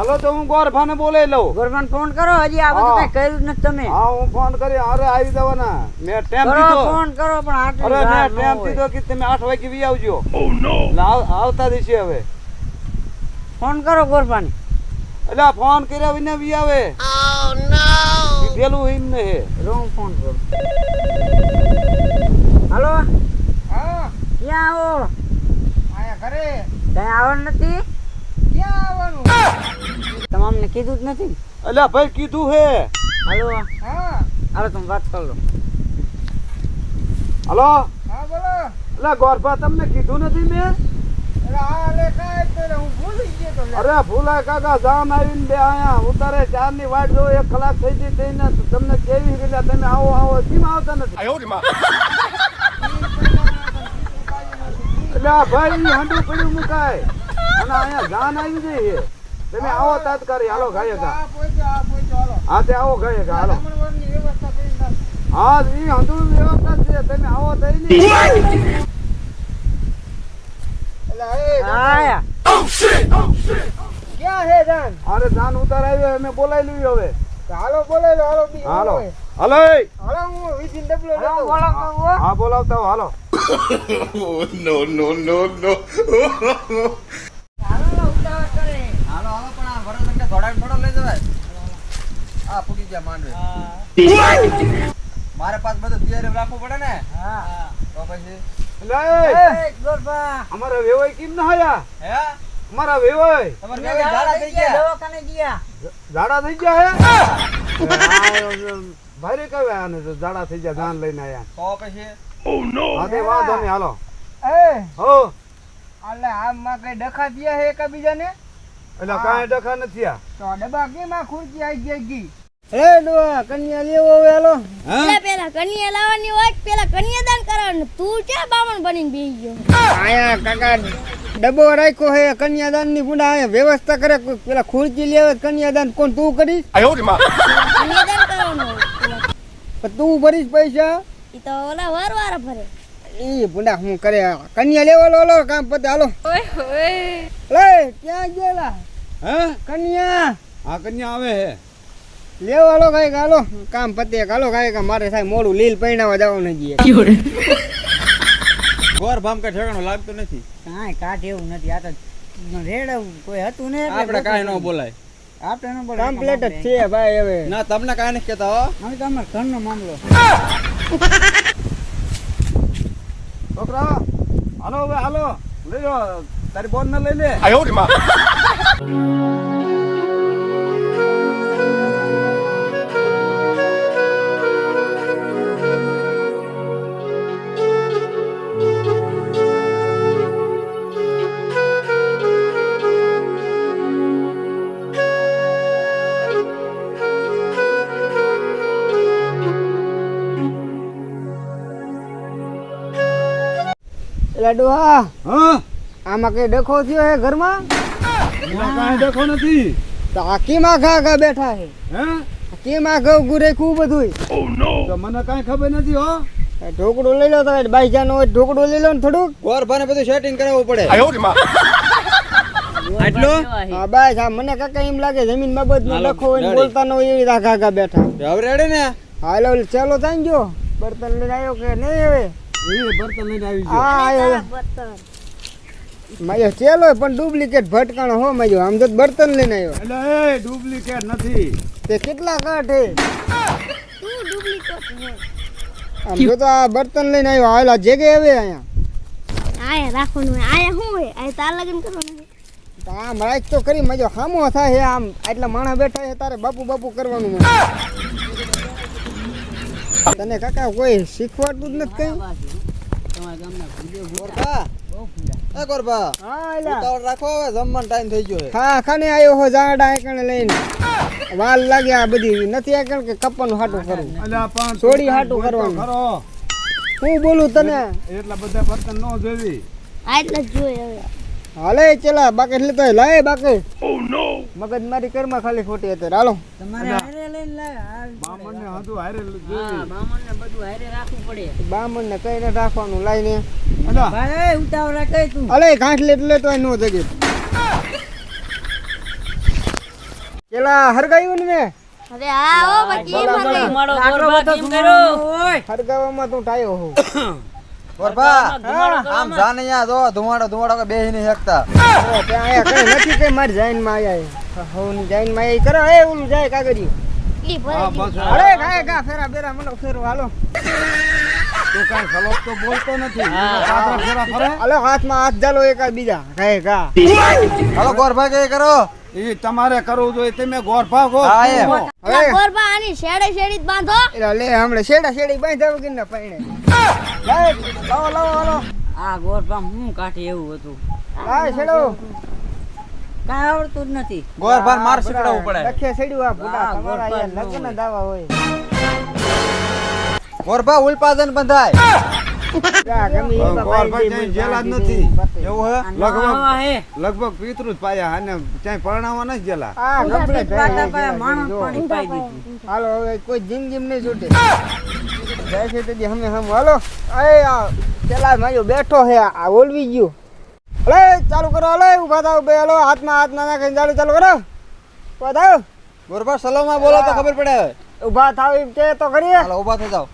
હાલો તો હું ગોરફાને બોલાવી લઉં. ગોરફાન ફોન કરો હજી આ બધું કઈ કર્યું નથી તમે. હા હું ફોન કરી અરે આવી જવાના. મેં ટેમ દીધો ફોન કરો પણ આટલું અરે મેં ટેમ દીધો કે તમે આઠ વાગે વી આવજો. ઓ નો આવતા દિવસે હવે. ફોન કરો ગોરફાને એટલે ફોન કર્યા વિના વી આવે. કીધેલું હિમ ને હે. રોંગ ફોન કરો. હાલો? હા. ક્યાં આવો? આયા ઘરે. કઈ આવવાનું નથી? ક્યાં આવવાનું? તમામને કીધું જ નથી અલ્યા ભાઈ કીધું હે. હાલો. હા. હાલો તમે વાત કરી. લો હલો. હા બોલો. અલ્યા ગોરભા તમને કીધું નથી મેં? ભૂલી ગયો તો લે. અરે ભૂલાય કાકા જામ આવીને બે આયા ઉતારે ચારની વાટ જો એક કલાક થઈ ગઈ થઈને તમને કેવી રીતે તમે આવો આવો કેમ આવતા નથી? એટલે ભાઈ હાંડું પડ્યું મુકાય. અને અહીંયા જાન આવી જઈએ તમે આવો તાત્કાલિક હાલો હાલો. હા તે આવો ગાય કા હાલો. વ્યવસ્થા કરી નાખ. હા ઈ હાંડું વ્યવસ્થા છે તમે આવો તો ઈ નહીં. એટલે એ આયા. ક્યાં હે જાન? અરે જાન ઉતાર આવ્યો અમે બોલાઈ લઈએ હવે. હાલો બોલે હાલો બી હાલો. હાલો. હાલો હું વિધિન ડબલો હા લેતો. હાલો નો નો હા. બોલાવતા હો, હાલો હાલો ઉતાવળ કરે હાલો હાલો પણ આ થોડા લઈ જવાય. આ ફૂટી ગયા માંડવે. મારે પાસ બધું તૈયારી રાખવું પડે ને? હા તો પછી અમારા વેવાય કેમ ના હયા હે? અમારા વેવાય તમારે તમે ઝાડા થઈ ગયા. દવાખાને ગયા. ઝાડા થઈ ગયા હે? ભારે આને તો ઝાડા થઈ ગયા ધાન લઈને આયા. તો પછી વાંધો નહીં હાલો. એ હો. એટલે આમાં કઈ ડખા દિયા હે એકબીજાને? એટલે કાંઈ ડખા નથી આ. તો આ ડબ્બા કેમ આવી ગઈ ગઈ. એ ડોહા કન્યા લેવો વેલો હા? પેલા પેલા કન્યા લાવવાની હોય પેલા કન્યાદાન કરવાનું? તું ક્યાં બામણ બનીને બેસી ગયો? આયા કાકા ડબ્બો રાખ્યો હે કન્યાદાનની ગુંડા આયા વ્યવસ્થા કરે. પેલા ખુરચી લેવે કન્યાદાન કોણ તું કરીશ? કન્યાદાન કરવાનું હોય. પેલા. કરવાનું તું ભરીશ પૈસા? ઈ તો ઓલા વાર વાર ભરે. ઈ ભૂંડા હું કરે કન્યા લેવો લો લો કામ પતે હાલો. લે ક્યાં ગયેલા? હે? કન્યા. હા કન્યા આવે હે. લેવાલો કંઈક હાલો. કામ પતે હાલો કંઈક મારે સાહેબ મોડું લીલ પૈણાવા જવાનું જઈએ ગોર ભામ કઈ ઠેકાણું લાગતું નથી. કાંઈ કાઠ એવું નથી આ તો રેડ કોઈ હતું ને આપણે કાંઈ ન બોલાય. આપણે ન બોલે કમ્પ્લીટ જ છે ભાઈ હવે. ના તમને કાંઈ નથી કહેતા હો. હવે તો અમારા ઘરનો મામલો. છોકરા હાલો હવે હાલો. લઈ લો તારી બોન ને લઈ લે. ડોહા હા આમાં કઈ ડખો થયો હે ઘરમાં એટલે નથી. તો આ કેમ આખા આખા બેઠા છે? હે? આ કેમ ગુરે ખૂબ બધું તો મને કાંઈ ખબર નથી હો. ઢોકળું લઈ લો તો બાઈ જાનો હોય ઢોકળું લઈ લો ને થોડુંક. ગોર ભાને બધું સેટિંગ કરાવવું પડે. આટલો? હા બસ હા મને કાકા એમ લાગે જમીન બાબત નો હાલો, હોય. બોલતા ન હોય એવી રીતે આખા આખા બેઠા. હવે રેડી ને? હાલો ચાલો થાય ગયો બર્તન લઈને આવ્યો કે નહીં હવે? બર્તન લઈને આવી ગયો. હા આવ્યો માયો ચેલો પણ ડુપ્લિકેટ ભટકાણો હો માયો? આમ તો બર્તન લઈને આવ્યો એટલે એ ડુપ્લિકેટ નથી. તે કેટલા કાઠે તું ડુપ્લિકેટ આમ જો તો આ બર્તન લઈને આવ્યો આવેલા જગે જગ્યાએ હવે અહીંયા? આયા રાખવાનું આયા શું હોય? આયા તાર લગન કરવાનું આમ રાખ તો કરી મજો હામો થાય હે આમ આટલા માણસ બેઠા છે તારે બાપુ બાપુ કરવાનું. તને કાકા કોઈ શીખવાડતું જ નથી કઈ? તમારા ગામના એ ગોરભા હા એલા. ઉતાવળ રાખો હવે જમવાનો ટાઈમ થઈ ગયો હા ખાને આવ્યો હો જાડા એકણે લઈને. વાલ લાગે બધી. નથી એકણ કે કપ્પાનું હાટું કરવું એટલે પણ સોડી હાટું કરવાનું. હું બોલું તને? એટલા બધા બર્તન ન જોવી આ જોઈએ હવે. હાલે ચલા બાકી લેતો. લાય બાકે. મગજ મારી કરમાં ખાલી ખોટી હતી. હાલો. તમારે હારે લઈને લાવ્યા હાલ મામણ હારે હા બામણને બધું હારે રાખવું પડે. બામણ કઈ ને રાખવાનું લાઈને. ભાઈ ઉતાવળા કઈ તું? અલે ઘાંટ લેટ લેતો હોય નો જગે. પેલા હરગાયું ને? અરે હા હો બાકી એમ હતું. ધુમાડો ગોરબા કેમ કર્યો હરગાવામાં તું ટાયો હું. ગોરબા આમ જા ને જો ધુમાડો ધુમાડો કે બેહી નહીં શકતા. ત્યાં આયા કઈ નથી કઈ મારી જાઈનમાં આયા જાઈનમાં આયા કરો એ ઓલું જાય કાગરિયું ઈ ભરે હા અરે ગાય ગા ફેરા બેરા મને ફેરો હાલો. તું કાંઈ ખલોપ તો બોલતો નથી. પાતળા ફેરા ફરે? હાલો હાથમાં હાથ જાલો એકાદ બીજા. ગાય ગા હાલો ગોરભા કે કરો. એ તમારે કરવું જોઈએ તમે ગોર ભાગો હા, ગોરબા આની શેડે શેડી બાંધો. લે હમણે શેડા શેડી બાંધા કે ને પાણે લાય, લાવો લાવો આ ગોરબા હું કાઢી એવું હતું? લાય શેડો. કાંઈ આવડતું જ નથી. ગોરભાર માર શીખડાવવું પડે. લખે સડ્યું આ બુડા તમારા અહીંયા લગ્ન દાવા હોય. ગોરભા ઉલ્પાદન બંધાય. લગભગ- પિતૃ જ પાયા અને ક્યાંય પરણાવવા નથી જેલા. માણસ જો. પાણી પાઈ દીધું હાલો હવે કોઈ જીમ જીમ નહીં છૂટે. જાય છે હમે હમ. હાલો પેલા માયો બેઠો હે આ ઓલવી ગયો. ચાલુ કરો હલો ઊભા થાવ બે હાલો હાથમાં હાથ ના નાખીને ચાલુ ચાલુ કરો. ઊભા થાવ ગોરભા સલોમાં બોલો તો ખબર પડે. ઊભા થાવ એમ કે તો કરીએ. હાલો ઊભા થઈ જાઓ.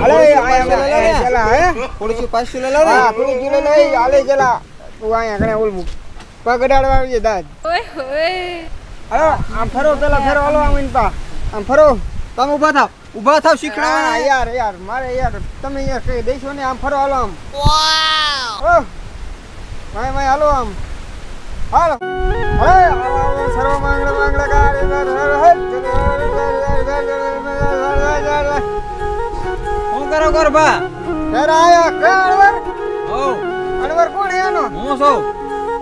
હાલે આયા આયા ચલા હે. થોડી પાછી લે લે. હા થોડી જુલે લે હાલે ચલા તું અહીંયા કણે ઓલ પગ અડાડવા આવી જાય દાદ. હાલો આમ ફરો પેલા ફેરો હાલો આમ ઇન પા આમ ફરો. તમે ઊભા થાવ ઊભા થાવ શીખડાવવાના. યાર યાર મારે યાર તમે યાર કઈ દઈશો ને આમ ફરો હાલો આમ. વાવ ભાઈ ભાઈ હાલો આમ હાલો સર્વ મંગળ મંગળ કાર્ય કર હર હર શું કરો ગોરભા ફેર આયા કે અણવર ઓ અણવર કોણ એનો હું છું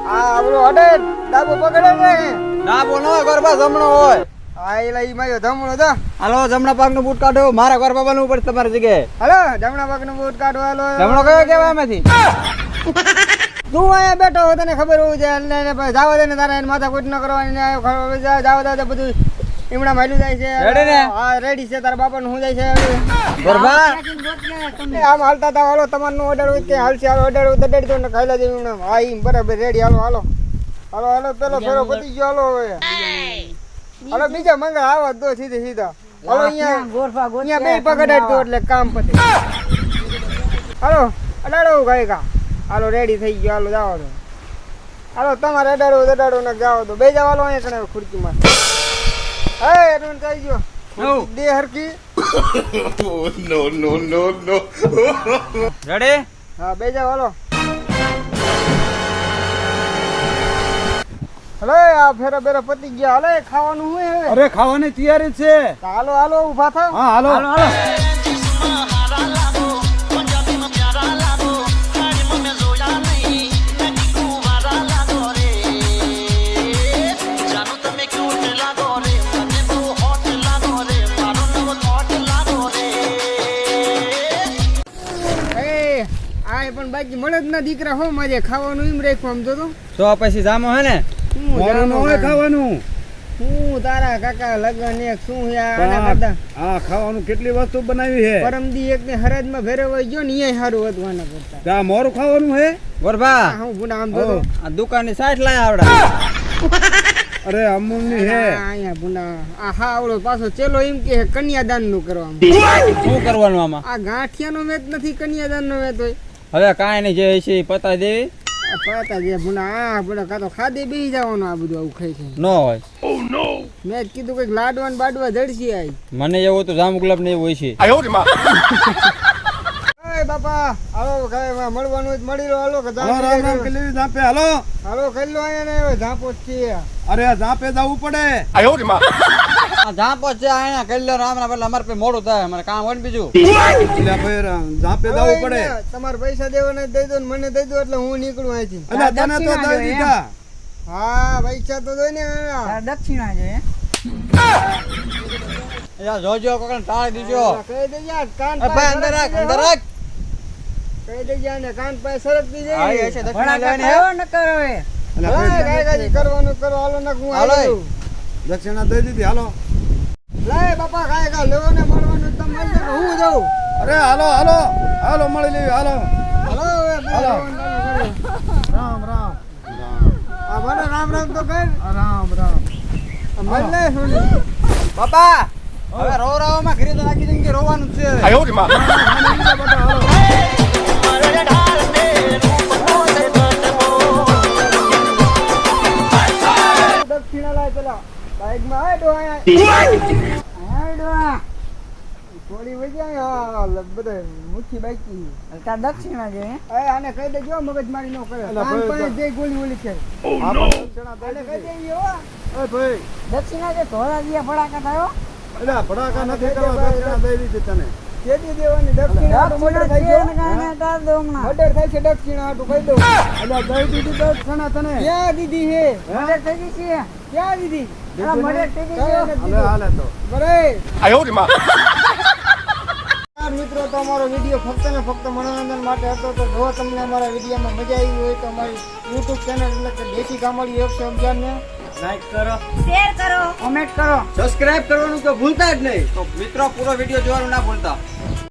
આ આપણો અડે ડાબો પકડે છે ડાબો નો ગરબા જમણો હોય આ એલા ઈ માયો જમણો દા હાલો જમણા પાકનું બૂટ કાઢો મારા ગોરભા બનવું પડશે તમારી જગ્યાએ હાલો જમણા બૂટ કાઢો હાલો જમણો કયો કેવાય એમાંથી તું અહીંયા બેઠો હોય તને ખબર હોવી જોઈએ. પછી જાવા દે ને તારે એને માથા કૂટ ન કરવાની જાવ જાવા દે બધું એમણા માયલું જાય છે. ને? હા રેડી છે. તારા બાપા નું શું જાય છે? આમ હાલતા તા હાલો તમારનું ઓર્ડર હોય કે હાલશે હાલો ઓર્ડર હોય તો ડેડી તો ને ખાઈ લેજે ઈમડા હા બરાબર રેડી હાલો હાલો. હાલો હાલો પેલો ફેરો પતી ગયો હાલો હવે. હાલો બીજા મંગળ આવા દો સીધે સીધા. હાલો અહીંયા ગોરબા અહીંયા બે પગ અડાડી દો એટલે કામ પતે હાલો અડાડો ગાય કા હાલો રેડી થઈ ગયો. હાલો જાઓ તો હાલો તમારે અડાડો અડાડો ને જાઓ તો. બે જવાલો હાલો અહીંયા કણે ખુરચીમાં. હે એડવન થઈ ગયો. દે હરકી રેડી હા બે જાવ હાલો. હલો આ ફેરા બેરા પતી ગયા. હાલે ખાવાનું હું હવે. અરે ખાવાની તૈયારી છે. હાલો હાલો ઊભા થાવ. હા હાલો. એ આ બાકી મળે જ ના દીકરા હો મારે ખાવાનું એમ રાખ્યું આમ તો તો. તો પછી જામો હે ને? હું મોરું હોય ખાવાનું. શું તારા કાકા લગન એક શું આના હા હા, ખાવાનું કેટલી વસ્તુ બનાવી છે? પરમદી એક ને હરાજમાં ભેરવાઈ ગયો ને એ સારું વધવાના કરતા. ત્યાં મોરું ખાવાનું હે ગોરભા. આ હું ગુના આમ તો આ આ દુકાનની સાઠ લાય આવડા. અરે અમૂલની હે અહીંયા ભૂના આ હા આવડો પાછો ચેલો એમ કે કન્યાદાનનું કરવામાં. શું કરવાનું આમાં? આ ગાંઠિયા નો મેચ નથી કન્યાદાન નો મેચ હોય. હવે કાંઈ નહીં જે છે એ પતાવી દેવી પતા દે ભૂના આ ભૂના કાં તો ખાધે બેસી જવાનું આ બધું આવું ખાઈ છે. ન હોય. મેં જ કીધું કંઈક લાડવા ને બાડવા જડસી આઈ મને એવું તો જામ ગુલાબ ને એવું હોય છે. એ બાપા હાલો કાંઈ મળવાનું હોય મળી લો હાલો કે રામ રામ કરી લેવી ઝાંપે હાલો. હાલો ખાઈ લો અહીંયા ને ઝાંપો જ છીએ. અરે ઝાપે જવું પડે. આ જામ રામ અમારે મોડું થાય અમારે કામ હોય ને બીજું. એટલે ભાઈ રામ, ઝાંપે હવે પડે. તમારે પૈસા દેવાના દઈ દો ને મને દઈ દો એટલે હું નીકળું અહીંથી. એટલે તને તો દઈ દીધા. હા? પૈસા તો દો ને દક્ષિણા જોઈએ. અહીંયા જોજો કોકને ટાળી દીજો. કહી દેજે કાન ભાઈ અંદર રાખ અંદર રાખ. કહી દેજે આને કાન પાસે સરકતી હા, એ છે દક્ષિણા લેવાની હે? ન કરો હવે એટલે ભાઈ કાંઈ કાંઈ કરવાનું કરો હાલો ને હું હાલો. દક્ષિણા દઈ દીધી હાલો. લાય બાપા કાંઈ કાંઈ. લેવો ને મળવાનું તમે કે હું જાઉં અરે હાલો હાલો. હાલો મળી લેવી હાલો. હાલો હાલો. રામ રામ. આ ભલે રામ રામ તો કર રામ રામ. ને સોની. બાપા હવે રો રાવામાં ઘરે તો નાખી દઈને કે દક્ષિણા લાય પેલા બાઈકમાં આય ડો આય. મુઠ્ઠી બાકી. દક્ષિણા છે એ આને કહી દેજો મગજ મારી નો કરે. અલા, કાન ભાઈ, જે ગોળી ઓલી છે. આપણે દક્ષિણા કહી દેજો એ ભાઈ. દક્ષિણા છે ધોળા દિયા ફડાકા થયો? એટલે ભડાકા નથી કરવા દક્ષિણા દઈ દીધી તને. કેદી દેવાની દક્ષિણા મર્ડર થાય છે મર્ડર થાય દક્ષિણા તો કહી દઉં. એટલે દઈ દીધી દક્ષિણા તને. ક્યાં દીધી હે? મર્ડર થઈ ગઈ છે? ક્યાં દીધી મર્ડર થઈ ગઈ છે? હાલે હાલે તો. બરે નમસ્કાર મિત્રો તો અમારો વીડિયો ફક્ત ને ફક્ત મનોરંજન માટે હતો. તો જો તમને અમારા વિડીયોમાં મજા આવી હોય તો અમારી યુટ્યુબ ચેનલ એટલે કે દેશી ગામડી એકસો અગિયારને લાઈક કરો શેર કરો. કોમેન્ટ કરો. સબસ્ક્રાઇબ કરવાનું તો ભૂલતા જ નહીં. તો મિત્રો પૂરો વીડિયો જોવાનું ના ભૂલતા.